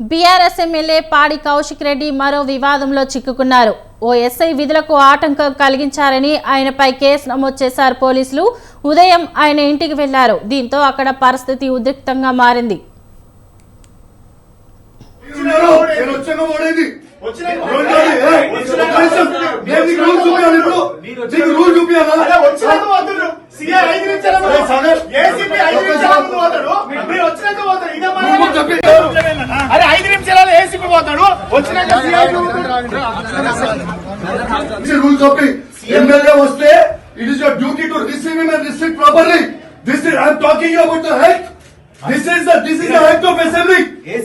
BRS MLA పాడి కౌశిక్ రెడ్డి మరో వివాదంలో చిక్కుకున్నారు. ఓ ఎస్ఐ విధులకు ఆటంకం కలిగించారని ఆయనపై కేసు నమోదు చేశారు పోలీసులు. ఉదయం ఆయన ఇంటికి వెళ్ళారు. దీంతో అక్కడ పరిస్థితి ఉద్రిక్తంగా మారింది. ఏ? పోతాడు వచ్చినాక సీఐ రూల్ చెప్పి ఎమ్మెల్యే వస్తే it is your duty to receive him and receive properly this is I'm talking about the health this is the this is the health of assembly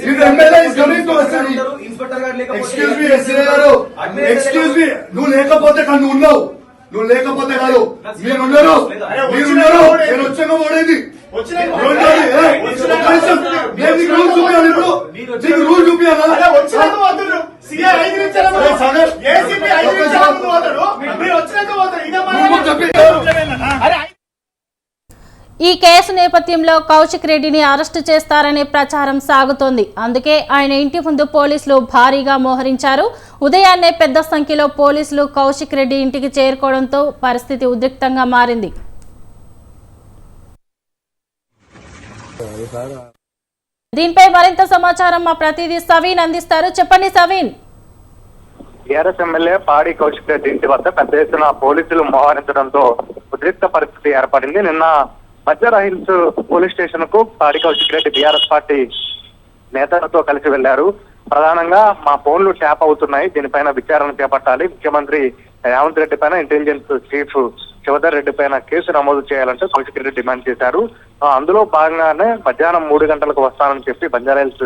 if MLA is coming to assembly inspector గారు లేకపోతే excuse me SA గారు excuse me నువ్వు లేకపోతే కానీ నువ్వు ఉన్నావు నువ్వు లేకపోతే కాదు మీరు ఉన్నారు మీరు ఉన్నారు నేను వచ్చాక ఓడేది ఈ కేసు నేపథ్యంలో కౌశిక్ రెడ్డిని అరెస్టు చేస్తారనే ప్రచారం సాగుతోంది. అందుకే ఆయన ఇంటి ముందు పోలీసులు భారీగా మోహరించారు. ఉదయాన్నే పెద్ద సంఖ్యలో పోలీసులు కౌశిక్ రెడ్డి ఇంటికి చేరుకోవడంతో పరిస్థితి ఉద్రిక్తంగా మారింది. దీనిపై మరింత సమాచారం మా ప్రతినిధి సవీన్ అందిస్తారు. చెప్పండి సవీన్. టీఆర్ఎస్ ఎమ్మెల్యే పాడి కౌశిక్ రెడ్డి ఇంటి వద్ద పెద్ద ఎత్తున పోలీసులు మోహరించడంతో ఉద్రిక్త పరిస్థితి ఏర్పడింది. నిన్న మధ్యర హిల్స్ పోలీస్ స్టేషన్కు పాడికల్ కౌశిక్ బీఆర్ఎస్ పార్టీ నేతలతో కలిసి వెళ్ళారు ప్రధానంగా మా ఫోన్లు ట్యాప్ అవుతున్నాయి. దీనిపైన విచారణ చేపట్టాలి. ముఖ్యమంత్రి రేవంత్ రెడ్డి పైన ఇంటెలిజెన్స్ చీఫ్ శివధర్ రెడ్డి పైన కేసు నమోదు చేయాలంటూ కౌశిక్ రెడ్డి డిమాండ్ చేశారు. అందులో భాగంగానే మధ్యాహ్నం మూడు గంటలకు వస్తానని చెప్పి బంజారాహిల్స్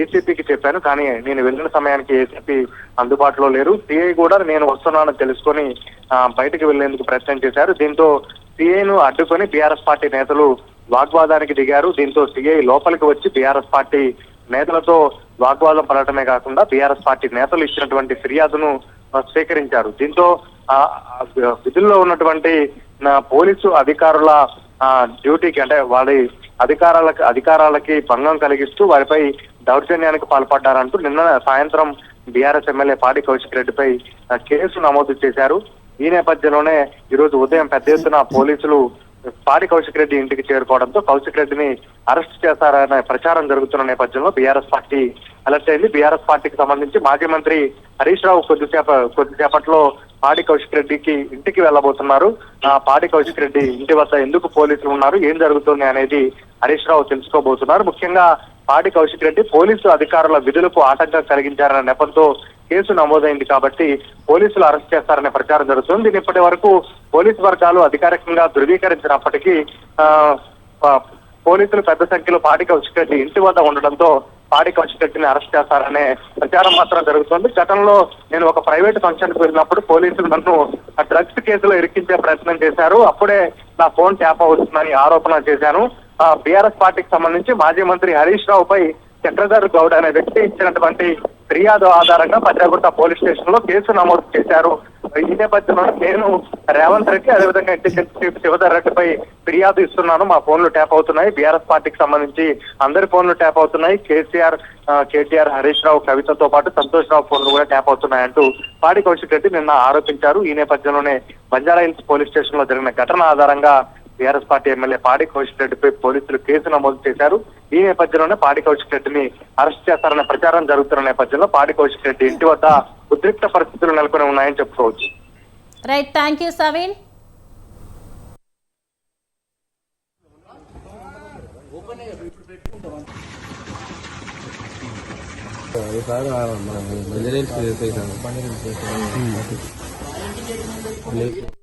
ఏసీపీకి చెప్పాను. కానీ నేను వెళ్ళిన సమయానికి ఏసీపీ అందుబాటులో లేరు. సిఐ కూడా నేను వస్తున్నానని తెలుసుకొని బయటకు వెళ్ళేందుకు ప్రయత్నం చేశారు. దీంతో సిఐను అడ్డుకొని బీఆర్ఎస్ పార్టీ నేతలు వాగ్వాదానికి దిగారు. దీంతో సిఐ లోపలికి వచ్చి బీఆర్ఎస్ పార్టీ నేతలతో వాగ్వాదం పడటమే కాకుండా బీఆర్ఎస్ పార్టీ నేతలు ఇచ్చినటువంటి ఫిర్యాదును స్వీకరించారు. దీంతో ఆ, విధుల్లో ఉన్నటువంటి పోలీసు అధికారుల ఆ, డ్యూటీకి అంటే వారి అధికారాలకు అధికారాలకి భంగం కలిగిస్తూ వారిపై దౌర్జన్యానికి పాల్పడ్డారంటూ నిన్న సాయంత్రం బీఆర్ఎస్ ఎమ్మెల్యే పాడి కౌశిక్ రెడ్డిపై కేసు నమోదు చేశారు. ఈ నేపథ్యంలోనే ఈ రోజు ఉదయం పెద్ద ఎత్తున పోలీసులు పాడి కౌశిక్ రెడ్డి ఇంటికి చేరుకోవడంతో కౌశిక్ రెడ్డిని అరెస్ట్ చేశారనే ప్రచారం జరుగుతున్న నేపథ్యంలో బీఆర్ఎస్ పార్టీ అలర్ట్ అయింది. బీఆర్ఎస్ పార్టీకి సంబంధించి మాజీ మంత్రి హరీష్ రావు కొద్దిసేప కొద్దిసేపట్లో పాడి కౌశిక్ రెడ్డికి ఇంటికి వెళ్ళబోతున్నారు. ఆ పాడి కౌశిక్ రెడ్డి ఇంటి వద్ద ఎందుకు పోలీసులు ఉన్నారు? ఏం జరుగుతుంది అనేది హరీష్ రావు తెలుసుకోబోతున్నారు. ముఖ్యంగా పాడి కౌశిక్ రెడ్డి పోలీసు అధికారుల విధులకు ఆటంకం కలిగించారన్న నెపంతో కేసు నమోదైంది కాబట్టి పోలీసులు అరెస్ట్ చేస్తారనే ప్రచారం జరుగుతుంది. దీని ఇప్పటి వరకు పోలీసు వర్గాలు అధికారికంగా ధృవీకరించినప్పటికీ ఆ, పోలీసులు పెద్ద సంఖ్యలో పాడి కౌశిక్ ఇంటి వద్ద ఉండడంతో పాడి కౌశిక్ అరెస్ట్ చేస్తారనే ప్రచారం మాత్రం జరుగుతుంది. గతంలో నేను ఒక ప్రైవేట్ ఫంక్షన్కు వెళ్ళినప్పుడు పోలీసులు నన్ను ఆ డ్రగ్స్ కేసులో ఇరికించే ప్రయత్నం చేశారు. అప్పుడే నా ఫోన్ ట్యాప్ అవుతుందని ఆరోపణ చేశాను. ఆ బీఆర్ఎస్ పార్టీకి సంబంధించి మాజీ మంత్రి హరీష్ రావుపై చక్రధర్ గౌడ్ అనే వ్యక్తి ఇచ్చినటువంటి ఫిర్యాదు ఆధారంగా పత్రగుట్ట పోలీస్ స్టేషన్లో కేసు నమోదు చేశారు. ఈ నేపథ్యంలో నేను రేవంత్ రెడ్డి అదేవిధంగా ఇంటెలిజెన్స్ చీఫ్ శివధర్ రెడ్డిపై ఫిర్యాదు ఇస్తున్నాను. మా ఫోన్లు ట్యాప్ అవుతున్నాయి. బీఆర్ఎస్ పార్టీకి సంబంధించి అందరి ఫోన్లు ట్యాప్ అవుతున్నాయి. కేసీఆర్ కేటీఆర్ హరీష్ రావు కవితతో పాటు సంతోష్ రావు ఫోన్లు కూడా ట్యాప్ అవుతున్నాయంటూ పాడి కౌశిక్ రెడ్డి నిన్న ఆరోపించారు. ఈ నేపథ్యంలోనే బంజారా హిల్స్ పోలీస్ స్టేషన్లో జరిగిన ఘటన ఆధారంగా టీఆర్ఎస్ పార్టీ ఎమ్మెల్యే పాడి కౌశిక్ రెడ్డిపై పోలీసులు కేసు నమోదు చేశారు ఈ నేపథ్యంలోనే పాడి కౌశిక్ రెడ్డిని అరెస్ట్ చేస్తారనే ప్రచారం జరుగుతున్న నేపథ్యంలో పాడి కౌశిక్ రెడ్డి ఇంటి వద్ద ఉద్రిక్త పరిస్థితులు నెలకొని ఉన్నాయని చెప్పుకోవచ్చు రైట్ థ్యాంక్ యూ సవీన్ మంచి